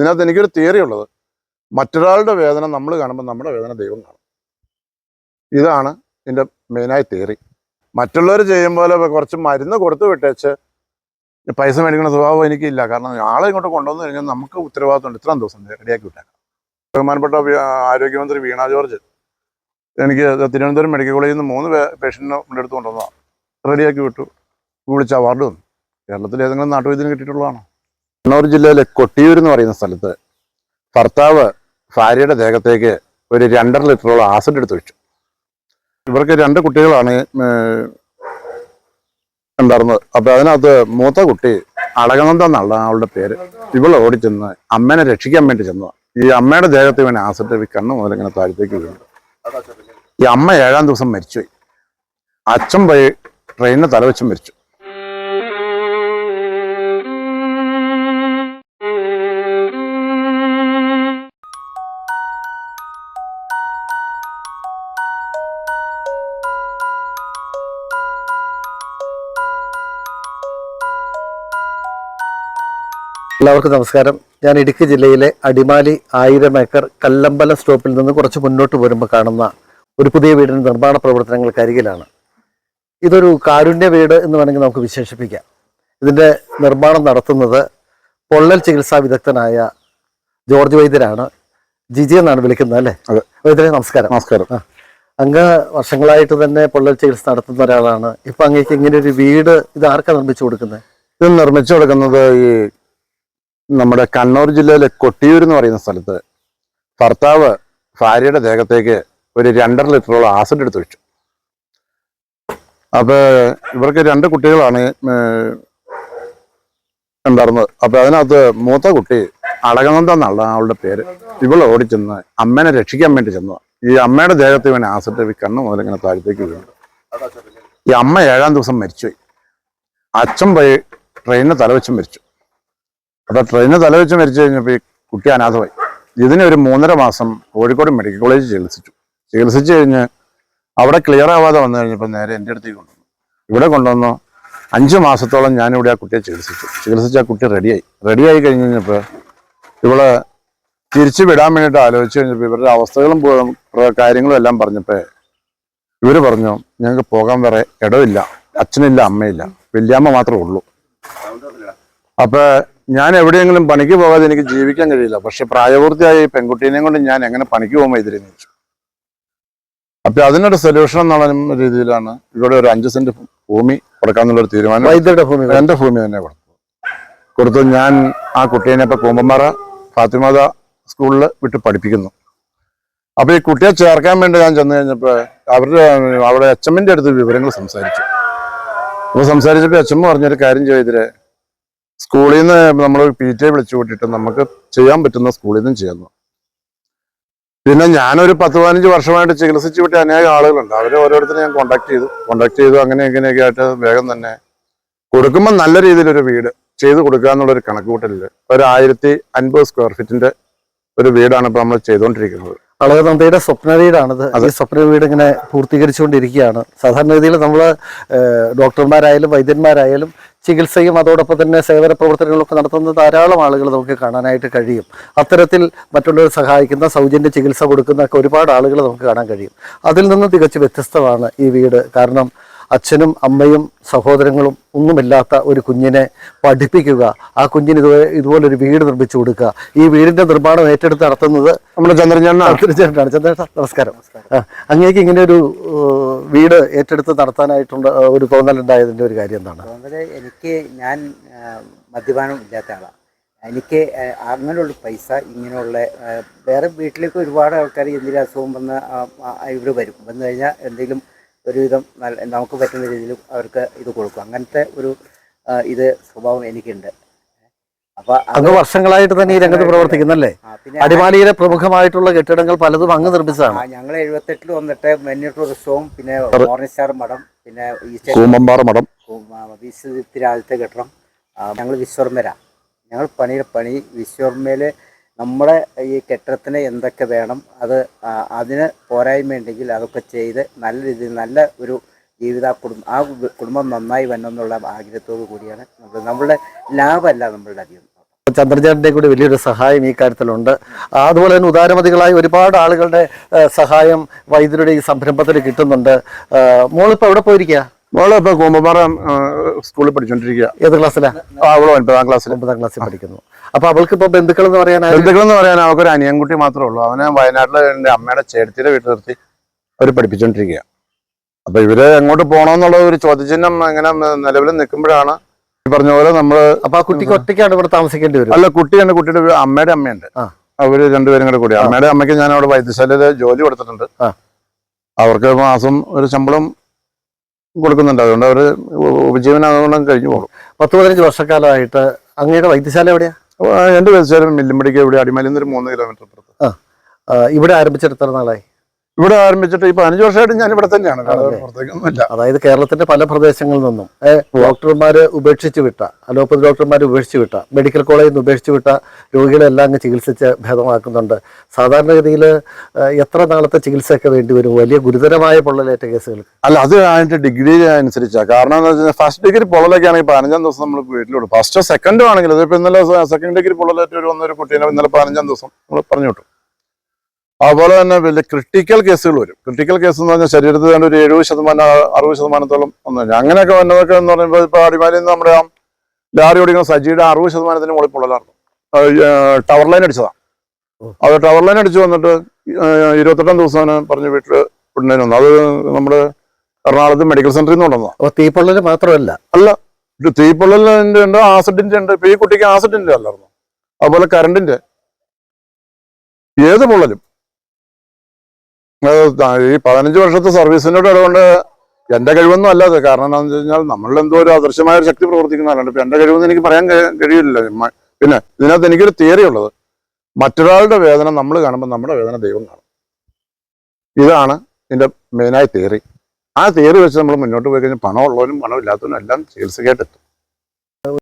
ഇതിനകത്ത് എനിക്കൊരു തിയറി ഉള്ളത്. മറ്റൊരാളുടെ വേദന നമ്മൾ കാണുമ്പോൾ നമ്മുടെ വേദന ദൈവം കാണും. ഇതാണ് ഇതിന്റെ മെയിനായ തിയറി മറ്റുള്ളവർ ചെയ്യും പോലെ കുറച്ച് മരുന്ന് കൊടുത്തു വിട്ടേച്ച് പൈസ മേടിക്കുന്ന സ്വഭാവം എനിക്കില്ല. കാരണം ആളെ ഇങ്ങോട്ട് കൊണ്ടുവന്നു കഴിഞ്ഞാൽ നമുക്ക് ഉത്തരവാദിത്തമുണ്ട് ഇത്രയും ദിവസം റെഡിയാക്കി വിട്ടേക്കാം. ബഹുമാനപ്പെട്ട ആരോഗ്യമന്ത്രി വീണ ജോർജ് എനിക്ക് തിരുവനന്തപുരം മെഡിക്കൽ കോളേജിൽ നിന്ന് മൂന്ന് പേഷ്യന്റിനെ എടുത്ത് കൊണ്ടുവന്നതാണ്. റെഡിയാക്കി വിട്ടു. വിളിച്ച അവാർഡ് വന്നു. കേരളത്തിൽ ഏതെങ്കിലും നാട്ടുവൈദ്യം കിട്ടിയിട്ടുള്ളതാണോ? കണ്ണൂർ ജില്ലയിലെ കൊട്ടിയൂർ എന്ന് പറയുന്ന സ്ഥലത്ത് ഭർത്താവ് ഭാര്യയുടെ ദേഹത്തേക്ക് ഒരു രണ്ടര ലിറ്ററോളം ആസിഡ് എടുത്ത് വെച്ചു ഇവർക്ക് രണ്ട് കുട്ടികളാണ് ഉണ്ടായിരുന്നത്. അപ്പൊ അതിനകത്ത് മൂത്ത കുട്ടി അടകനന്ദ എന്നുള്ള അവളുടെ പേര്. ഇവൾ ഓടിച്ചെന്ന് അമ്മേനെ രക്ഷിക്കാൻ വേണ്ടി ചെന്നതാണ് ഈ അമ്മയുടെ ദേഹത്ത് ഇവൻ ആസിഡ് കണ്ണ് മുതൽ ഇങ്ങനെ താഴത്തേക്ക് വീണു. ഈ അമ്മ ഏഴാം ദിവസം മരിച്ചുപോയി. അച്ഛൻ പോയി ട്രെയിനിന് തലവെച്ചും മരിച്ചു. എല്ലാവർക്കും നമസ്കാരം. ഞാൻ ഇടുക്കി ജില്ലയിലെ അടിമാലി ആയിരം ഏക്കർ കല്ലമ്പലം സ്റ്റോപ്പിൽ നിന്ന് കുറച്ച് മുന്നോട്ട് പോരുമ്പോൾ കാണുന്ന ഒരു പുതിയ വീടിന്റെ നിർമ്മാണ പ്രവർത്തനങ്ങൾക്ക് അരികിലാണ്. ഇതൊരു കാരുണ്യ വീട് എന്ന് വേണമെങ്കിൽ നമുക്ക് വിശേഷിപ്പിക്കാം. ഇതിന്റെ നിർമ്മാണം നടത്തുന്നത് പൊള്ളൽ ചികിത്സാ വിദഗ്ധനായ ജോർജ് വൈദ്യരാണ്. ജിജി എന്നാണ് വിളിക്കുന്നത് അല്ലേ. വൈദ്യരെ നമസ്കാരം. നമസ്കാരം. അങ്ങ് വർഷങ്ങളായിട്ട് തന്നെ പൊള്ളൽ ചികിത്സ നടത്തുന്ന ഒരാളാണ്. ഇപ്പം അങ്ങേക്ക് ഇങ്ങനെ ഒരു വീട് ഇത് ആർക്കാണ് നിർമ്മിച്ചു കൊടുക്കുന്നത് ഇത് നിർമ്മിച്ചു കൊടുക്കുന്നത് ഈ നമ്മുടെ കണ്ണൂർ ജില്ലയിലെ കൊട്ടിയൂർ എന്ന് പറയുന്ന സ്ഥലത്ത് ഭർത്താവ് ഭാര്യയുടെ ദേഹത്തേക്ക് ഒരു രണ്ടര ലിറ്ററോളം ആസിഡ് എടുത്തു വെച്ചു. അപ്പോൾ ഇവർക്ക് രണ്ട് കുട്ടികളാണ് ഉണ്ടായിരുന്നത്. അപ്പൊ അതിനകത്ത് മൂത്ത കുട്ടി അടകനന്ദ എന്നുള്ള ആളുടെ പേര്. ഇവൾ ഓടിച്ചെന്ന് അമ്മേനെ രക്ഷിക്കാൻ വേണ്ടി ചെന്നതാണ്. ഈ അമ്മയുടെ ദേഹത്ത് ഇവൻ ആസിഡ് കണ്ണ് മുതൽ ഇങ്ങനെ താഴത്തേക്ക് വീണു. ഈ അമ്മ ഏഴാം ദിവസം മരിച്ചുപോയി. അച്ഛൻ പോയി ട്രെയിനിന് തലവെച്ചും മരിച്ചു. അപ്പൊ ട്രെയിനിന് തലവെച്ച് മരിച്ചു കഴിഞ്ഞപ്പോൾ ഈ കുട്ടി അനാഥമായി. ഇതിന് ഒരു മൂന്നര മാസം കോഴിക്കോട് മെഡിക്കൽ കോളേജ് ചികിത്സിച്ചു. ചികിത്സിച്ച് കഴിഞ്ഞ് അവിടെ ക്ലിയർ ആവാതെ വന്നു കഴിഞ്ഞപ്പോൾ നേരെ എന്റെ അടുത്തേക്ക് കൊണ്ടുവന്നു. ഇവിടെ കൊണ്ടുവന്നു. അഞ്ച് മാസത്തോളം ഞാനിവിടെ ആ കുട്ടിയെ ചികിത്സിച്ചു. ചികിത്സിച്ച് ആ കുട്ടി റെഡിയായി റെഡിയായി കഴിഞ്ഞ് കഴിഞ്ഞപ്പോൾ ഇവളെ തിരിച്ചു വിടാൻ വേണ്ടിയിട്ട് ആലോചിച്ച് കഴിഞ്ഞപ്പോൾ ഇവരുടെ അവസ്ഥകളും കാര്യങ്ങളും എല്ലാം പറഞ്ഞപ്പോൾ ഇവർ പറഞ്ഞു ഞങ്ങൾക്ക് പോകാൻ വേറെ ഇടമില്ല അച്ഛനില്ല അമ്മയില്ല. വല്യാമ്മ മാത്രമേ ഉള്ളൂ. അപ്പൊ ഞാൻ എവിടെയെങ്കിലും പണിക്ക് പോകാതെ എനിക്ക് ജീവിക്കാൻ കഴിയില്ല. പക്ഷെ പ്രായപൂർത്തിയായ ഈ പെൺകുട്ടീനെയും കൊണ്ട് ഞാൻ എങ്ങനെ പണിക്ക് പോകുമ്പോൾ ഇതിരി ചോദിച്ചു അപ്പൊ അതിനൊരു സൊല്യൂഷൻ എന്നുള്ള രീതിയിലാണ് ഇവിടെ ഒരു അഞ്ച് സെന്റ് ഭൂമി കൊടുക്കാന്നുള്ള ഒരു തീരുമാനം വൈദ്യരുടെ ഭൂമി എന്റെ ഭൂമി തന്നെ കൊടുത്തു കൊടുത്തു ഞാൻ ആ കുട്ടീനെ ഇപ്പൊ കൂമ്പമ്പാറ ഫാത്തിമാത സ്കൂളിൽ വിട്ട് പഠിപ്പിക്കുന്നു. അപ്പൊ ഈ കുട്ടിയെ ചേർക്കാൻ വേണ്ടി ഞാൻ ചെന്ന് കഴിഞ്ഞപ്പോ അവരുടെ അവിടെ എച്ചമ്മിന്റെ അടുത്ത് വിവരങ്ങൾ സംസാരിച്ചു. അപ്പൊ സംസാരിച്ചപ്പോ എച്ചമ്മ പറഞ്ഞൊരു കാര്യം ചെയ്തിരെ സ്കൂളിൽ നിന്ന് നമ്മൾ പി ടി എ വിളിച്ചു കൂട്ടിയിട്ട് നമുക്ക് ചെയ്യാൻ പറ്റുന്ന സ്കൂളിൽ നിന്നും ചെയ്യുന്നു പിന്നെ ഞാനൊരു പത്ത് പതിനഞ്ച് വർഷമായിട്ട് ചികിത്സിച്ച് വിട്ട അനേകം ആളുകളുണ്ട്. അവരെ ഓരോരുത്തരും ഞാൻ കോണ്ടാക്ട് ചെയ്തു. കോണ്ടാക്ട് ചെയ്തു. അങ്ങനെ ഇങ്ങനെയൊക്കെ ആയിട്ട് വേഗം തന്നെ കൊടുക്കുമ്പോൾ നല്ല രീതിയിലൊരു വീട് ചെയ്ത് കൊടുക്കുക എന്നുള്ളൊരു ഒരു കണക്കുകൂട്ടലിൽ ഒരു ആയിരത്തി അൻപത് സ്ക്വയർ ഫീറ്റിന്റെ ഒരു വീടാണ് ഇപ്പൊ നമ്മൾ ചെയ്തുകൊണ്ടിരിക്കുന്നത് അളകനന്ദയുടെ സ്വപ്ന വീടാണിത്. അത്. സ്വപ്ന വീട് ഇങ്ങനെ പൂർത്തീകരിച്ചുകൊണ്ടിരിക്കുകയാണ് സാധാരണഗതിയിൽ നമ്മൾ ഡോക്ടർമാരായാലും വൈദ്യന്മാരായാലും ചികിത്സയും അതോടൊപ്പം തന്നെ സേവന പ്രവർത്തനങ്ങളൊക്കെ നടത്തുന്ന ധാരാളം ആളുകൾ നമുക്ക് കാണാനായിട്ട് കഴിയും. അത്തരത്തിൽ മറ്റുള്ളവരെ സഹായിക്കുന്ന സൗജന്യ ചികിത്സ കൊടുക്കുന്ന ഒക്കെ ഒരുപാട് ആളുകൾ നമുക്ക് കാണാൻ കഴിയും. അതിൽ നിന്ന് തികച്ച് വ്യത്യസ്തമാണ് ഈ വീട്. കാരണം അച്ഛനും അമ്മയും സഹോദരങ്ങളും ഒന്നുമില്ലാത്ത ഒരു കുഞ്ഞിനെ പഠിപ്പിക്കുക. ആ കുഞ്ഞിന് ഇതുപോലെ ഇതുപോലൊരു വീട് നിർമ്മിച്ചു കൊടുക്കുക. ഈ വീടിന്റെ നിർമ്മാണം ഏറ്റെടുത്ത് നടത്തുന്നത് നമ്മുടെ ചന്ദ്രചേട്ടനാണ് ചന്ദ്രേട്ടാ നമസ്കാരം. അങ്ങേക്ക് ഇങ്ങനെ ഒരു വീട് ഏറ്റെടുത്ത് നടത്താനായിട്ടുള്ള ഒരു തോന്നലുണ്ടായതിന്റെ ഒരു കാര്യം എന്താണ്? എനിക്ക് ഞാൻ മദ്യപാനം ഇല്ലാത്ത ആളാണ് എനിക്ക് അങ്ങനെയുള്ള പൈസ ഇങ്ങനെയുള്ള വേറെ വീട്ടിലേക്ക് ഒരുപാട് ആൾക്കാർ എന്തെങ്കിലും അസുഖം വന്ന് ഇവിടെ വരും. വന്നു കഴിഞ്ഞാൽ എന്തെങ്കിലും ഒരുവിധം നല്ല നമുക്ക് പറ്റുന്ന രീതിയിൽ അവർക്ക് ഇത് കൊടുക്കും. അങ്ങനത്തെ ഒരു ഇത് സ്വഭാവം എനിക്കുണ്ട്. അപ്പൊ അങ്ങ് വർഷങ്ങളായിട്ട് തന്നെ ഈ രംഗത്ത് പ്രവർത്തിക്കുന്നല്ലേ? അടിമാലിയിലെ പ്രമുഖമായിട്ടുള്ള കെട്ടിടങ്ങൾ പലതും അങ്ങ് നിർമ്മിച്ചതാണ്. ഞങ്ങൾ എഴുപത്തെട്ടിൽ വന്നിട്ട് മെന്യു ടൂറിസവും പിന്നെ സ്റ്റാർ മഠം പിന്നെ കൂമ്പമ്പാറ മഠം. വിശ്വത്തിരാജത്തെ കെട്ടിടം. ഞങ്ങൾ വിശ്വർമ്മര. ഞങ്ങൾ പണിയുടെ പണി വിശ്വർമ്മയിൽ നമ്മുടെ ഈ കെട്ടിടത്തിന് എന്തൊക്കെ വേണം അത് അതിന് പോരായ്മയുണ്ടെങ്കിൽ അതൊക്കെ ചെയ്ത് നല്ല രീതിയിൽ നല്ല ഒരു ജീവിത കുടുംബം ആ കുടുംബം നന്നായി വരണം എന്നുള്ള ആഗ്രഹത്തോടു കൂടിയാണ് നമ്മൾ നമ്മളുടെ ലാഭമല്ല നമ്മളുടെ അധികം. ചന്ദ്രചാണ്ടിന്റെ കൂടി വലിയൊരു സഹായം ഈ കാര്യത്തിലുണ്ട്. അതുപോലെ തന്നെ ഉദാരമതികളായ ഒരുപാട് ആളുകളുടെ സഹായം വൈദ്യുതിയുടെ ഈ സംരംഭത്തിൽ കിട്ടുന്നുണ്ട്. മോളിപ്പോൾ മോളിപ്പോ എവിടെ പോയിരിക്കുക മോളെ ഇപ്പൊ കൂമ്പപ്പാറ സ്കൂളിൽ പഠിച്ചോണ്ടിരിക്കുക ഏത് ക്ലാസ്സിലാ? അവൾ ഒൻപതാം ക്ലാസ്സിൽ ഒമ്പതാം ക്ലാസ്സിൽ പഠിക്കുന്നു. അപ്പൊ അവൾക്ക് ഇപ്പൊ ബന്ധുക്കൾ എന്ന് പറയാൻ ബന്ധുക്കൾ എന്ന് പറയാൻ അവൾക്ക് ഒരു അനിയൻകുട്ടി മാത്രമേ ഉള്ളൂ. അവനെ വയനാട്ടിലെ എന്റെ അമ്മയുടെ ചേട്ടത്തിയുടെ വീട്ടിൽ നിർത്തി അവർ പഠിപ്പിച്ചോണ്ടിരിക്കുക അപ്പൊ ഇവർ എങ്ങോട്ട് പോകണമെന്നുള്ള ഒരു ചോദ്യചിഹ്നം ഇങ്ങനെ നിലവിൽ നിൽക്കുമ്പോഴാണ് ഈ പറഞ്ഞ പോലെ നമ്മൾ അപ്പൊ ആ കുട്ടിക്ക് ഒറ്റയ്ക്കാണ് ഇവിടെ താമസിക്കേണ്ടി വരും? അല്ല കുട്ടിയുണ്ട് കുട്ടിയുടെ അമ്മയുടെ അമ്മയുണ്ട്. അവർ രണ്ടുപേരും കൂടെ കൂടി. അമ്മയുടെ അമ്മയ്ക്ക് ഞാൻ അവിടെ വൈദ്യശാലയിൽ ജോലി കൊടുത്തിട്ടുണ്ട്. അവർക്ക് മാസം ഒരു ശമ്പളം കൊടുക്കുന്നുണ്ട്. അതുകൊണ്ട് അവർ ഉ- ഉപജീവനം അതുകൊണ്ട് കഴിഞ്ഞു പോകും. പത്ത് പതിനഞ്ച് വർഷക്കാലമായിട്ട് അങ്ങയുടെ വൈദ്യശാല എവിടെയാ? എന്റെ വൈദ്യശാല മില്ലുമ്പടിക്ക് ഇവിടെ അടിമാലിന്ന് ഒരു മൂന്ന് കിലോമീറ്റർ പുറത്ത് ആ, ഇവിടെ ആരംഭിച്ചിട്ട് എത്ര നാളായി? ഇവിടെ ആരംഭിച്ചിട്ട് ഈ പതിനഞ്ച് വർഷമായിട്ട് ഞാൻ ഇവിടെ തന്നെയാണ്? പുറത്തേക്കൊന്നുമില്ല. അതായത് കേരളത്തിന്റെ പല പ്രദേശങ്ങളിൽ നിന്നും ഡോക്ടർമാരെ ഉപേക്ഷിച്ച് വിട്ട അലോപ്പതി ഡോക്ടർമാരെ ഉപേക്ഷിച്ച് വിട്ട മെഡിക്കൽ കോളേജിൽ നിന്ന് ഉപേക്ഷിച്ച് വിട്ട രോഗികളെല്ലാം അങ്ങ് ചികിത്സിച്ച് ഭേദമാക്കുന്നുണ്ട്. സാധാരണഗതിയിൽ എത്ര നാളത്തെ ചികിത്സയൊക്കെ വേണ്ടി വരും? വലിയ ഗുരുതരമായ പൊള്ളലേറ്റ കേസുകൾ. അല്ല അത് അതിന്റെ ഡിഗ്രി അനുസരിച്ചാ. കാരണം എന്താ വെച്ചാൽ ഫസ്റ്റ് ഡിഗ്രി പൊള്ളലൊക്കെ ആണെങ്കിൽ പതിനഞ്ചാം ദിവസം നമ്മൾ വീട്ടിലോട്ട്. ഫസ്റ്റോ സെക്കൻഡോ ആണെങ്കിലും ഇതിപ്പോ ഇന്നലെ സെക്കൻഡ് ഡിഗ്രി പൊള്ളലേറ്റ് ഒരു വന്നൊരു കുട്ടീനെ ഇന്നലെ പതിനഞ്ചാം ദിവസം നമ്മൾ പറഞ്ഞു വിട്ടു. അതുപോലെ തന്നെ വലിയ ക്രിട്ടിക്കൽ കേസുകൾ വരും. ക്രിട്ടിക്കൽ കേസ് എന്ന് പറഞ്ഞാൽ ശരീരത്തിൽ തന്നെ ഒരു എഴുപത് ശതമാനം അറുപത് ശതമാനത്തോളം ഒന്നും കഴിഞ്ഞാൽ അങ്ങനെയൊക്കെ വന്നതൊക്കെ എന്ന് പറയുമ്പോൾ ഇപ്പൊ അടിമാലിയിൽ നിന്ന് നമ്മുടെ ആ ലാറി ഓടിക്കുന്ന സജിയുടെ അറുപത് ശതമാനത്തിന് മുകളിൽ പൊള്ളലായിരുന്നു. ടവർ ലൈൻ അടിച്ചതാണ് അത് ടവർ ലൈൻ അടിച്ചു വന്നിട്ട് ഇരുപത്തെട്ടാം ദിവസം പറഞ്ഞു വീട്ടിൽ ഉടനെ വന്നു അത് നമ്മുടെ എറണാകുളത്ത് മെഡിക്കൽ സെന്ററിൽ നിന്ന് കൊണ്ടുവന്നതാണ് അപ്പൊ തീപ്പൊള്ളൽ മാത്രമല്ല. അല്ല തീപ്പൊള്ളലിന്റെ ഉണ്ട് ആസിഡിന്റെ ഉണ്ട്. ഇപ്പൊ ഈ കുട്ടിക്ക് ആസിഡിന്റെ അല്ലായിരുന്നു. അതുപോലെ കറണ്ടിന്റെ ഏത് പൊള്ളലും. ഈ പതിനഞ്ച് വർഷത്തെ സർവീസിനോട് ഇടകൊണ്ട് എന്റെ കഴിവൊന്നും അല്ലാതെ കാരണം എന്താണെന്ന് വെച്ച് കഴിഞ്ഞാൽ നമ്മളിൽ എന്തോ ഒരു അദൃശ്യമായ ഒരു ശക്തി പ്രവർത്തിക്കുന്നതല്ലാണ്ട് ഇപ്പൊ എന്റെ കഴിവൊന്നും എനിക്ക് പറയാൻ കഴി- കഴിയില്ല. പിന്നെ ഇതിനകത്ത് എനിക്കൊരു തിയറി ഉള്ളത്. മറ്റൊരാളുടെ വേദന നമ്മൾ കാണുമ്പോൾ നമ്മുടെ വേദന ദൈവം കാണും. ഇതാണ് ഇതിന്റെ മെയിനായ തിയറി ആ തിയറി വെച്ച് നമ്മൾ മുന്നോട്ട് പോയി കഴിഞ്ഞാൽ പണമുള്ളവരും പണമില്ലാത്തവരും എല്ലാം ചികിത്സയ്ക്കായിട്ട് എത്തും.